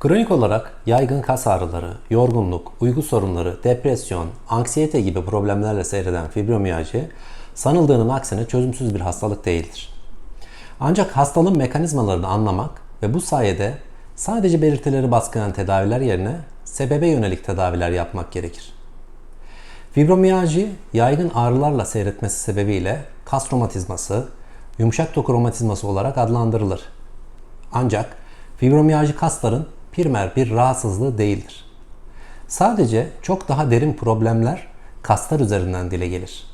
Kronik olarak yaygın kas ağrıları, yorgunluk, uyku sorunları, depresyon, anksiyete gibi problemlerle seyreden fibromiyalji sanıldığının aksine çözümsüz bir hastalık değildir. Ancak hastalığın mekanizmalarını anlamak ve bu sayede sadece belirtileri baskılayan tedaviler yerine sebebe yönelik tedaviler yapmak gerekir. Fibromiyalji yaygın ağrılarla seyretmesi sebebiyle kas romatizması, yumuşak doku romatizması olarak adlandırılır. Ancak fibromiyalji kasların primer bir rahatsızlığı değildir. Sadece çok daha derin problemler kaslar üzerinden dile gelir.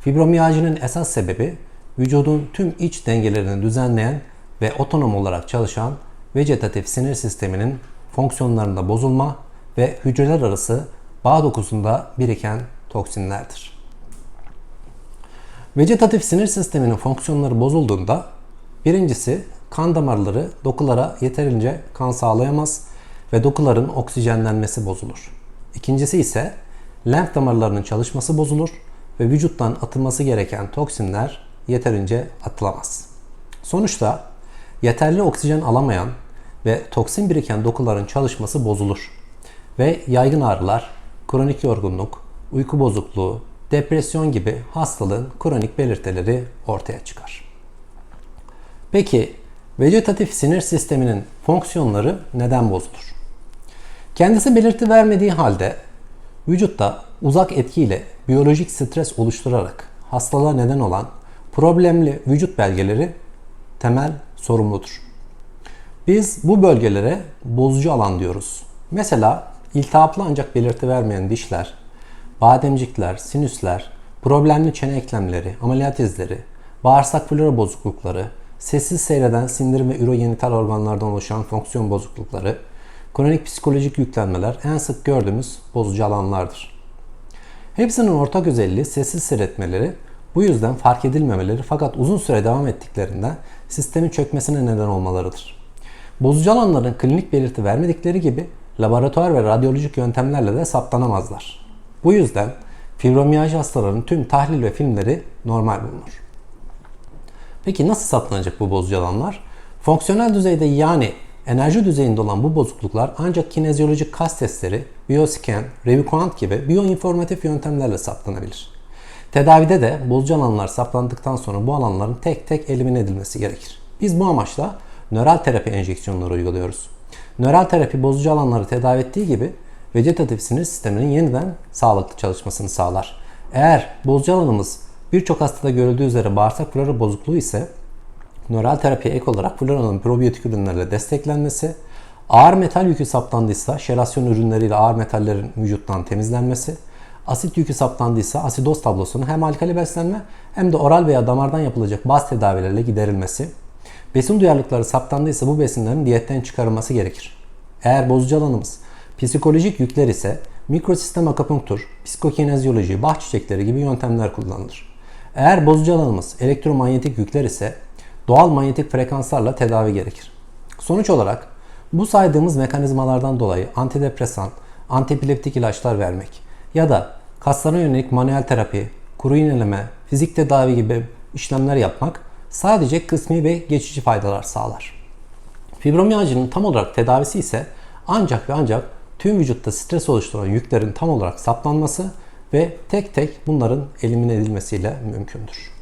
Fibromiyajinin esas sebebi vücudun tüm iç dengelerini düzenleyen ve otonom olarak çalışan vegetatif sinir sisteminin fonksiyonlarında bozulma ve hücreler arası bağ dokusunda biriken toksinlerdir. Vegetatif sinir sisteminin fonksiyonları bozulduğunda birincisi kan damarları dokulara yeterince kan sağlayamaz ve dokuların oksijenlenmesi bozulur. İkincisi ise lenf damarlarının çalışması bozulur ve vücuttan atılması gereken toksinler yeterince atılamaz. Sonuçta yeterli oksijen alamayan ve toksin biriken dokuların çalışması bozulur ve yaygın ağrılar, kronik yorgunluk, uyku bozukluğu, depresyon gibi hastalığın kronik belirtileri ortaya çıkar. Peki vegetatif sinir sisteminin fonksiyonları neden bozulur? Kendisi belirti vermediği halde vücutta uzak etkiyle biyolojik stres oluşturarak hastalığa neden olan problemli vücut belgeleri temel sorumludur. Biz bu bölgelere bozucu alan diyoruz. Mesela iltihaplı ancak belirti vermeyen dişler, bademcikler, sinüsler, problemli çene eklemleri, ameliyat izleri, bağırsak flora bozuklukları, sessiz seyreden sindirim ve ürogenital organlardan oluşan fonksiyon bozuklukları, kronik psikolojik yüklenmeler en sık gördüğümüz bozucu alanlardır. Hepsinin ortak özelliği sessiz seyretmeleri, bu yüzden fark edilmemeleri fakat uzun süre devam ettiklerinden sistemin çökmesine neden olmalarıdır. Bozucu alanların klinik belirti vermedikleri gibi laboratuvar ve radyolojik yöntemlerle de saptanamazlar. Bu yüzden fibromiyalji hastalarının tüm tahlil ve filmleri normal bulunur. Peki nasıl saptanacak bu bozucu alanlar? Fonksiyonel düzeyde yani enerji düzeyinde olan bu bozukluklar ancak kinezyolojik kas testleri, bioscan, revikuant gibi bioinformatif yöntemlerle saptanabilir. Tedavide de bozucu alanlar saptandıktan sonra bu alanların tek tek elimine edilmesi gerekir. Biz bu amaçla nöral terapi enjeksiyonları uyguluyoruz. Nöral terapi bozucu alanları tedavi ettiği gibi vegetatif sinir sisteminin yeniden sağlıklı çalışmasını sağlar. Eğer bozucu alanımız birçok hastada görüldüğü üzere bağırsak flora bozukluğu ise nöral terapiye ek olarak floranın probiyotik ürünlerle desteklenmesi, ağır metal yükü saptandıysa şelasyon ürünleriyle ağır metallerin vücuttan temizlenmesi, asit yükü saptandıysa asidoz tablosunun hem alkali beslenme hem de oral veya damardan yapılacak bazı tedavilerle giderilmesi, besin duyarlılıkları saptandıysa bu besinlerin diyetten çıkarılması gerekir. Eğer bozucu alanımız psikolojik yükler ise mikrosistem akupunktur, psikokinezyoloji, bah çiçekleri gibi yöntemler kullanılır. Eğer bozucu alanımız elektromanyetik yükler ise doğal manyetik frekanslarla tedavi gerekir. Sonuç olarak bu saydığımız mekanizmalardan dolayı antidepresan, antiepileptik ilaçlar vermek ya da kaslara yönelik manuel terapi, kuru iğneleme, fizik tedavi gibi işlemler yapmak sadece kısmi ve geçici faydalar sağlar. Fibromiyajinin tam olarak tedavisi ise ancak ve ancak tüm vücutta stres oluşturan yüklerin tam olarak saptanması ve tek tek bunların elimine edilmesiyle mümkündür.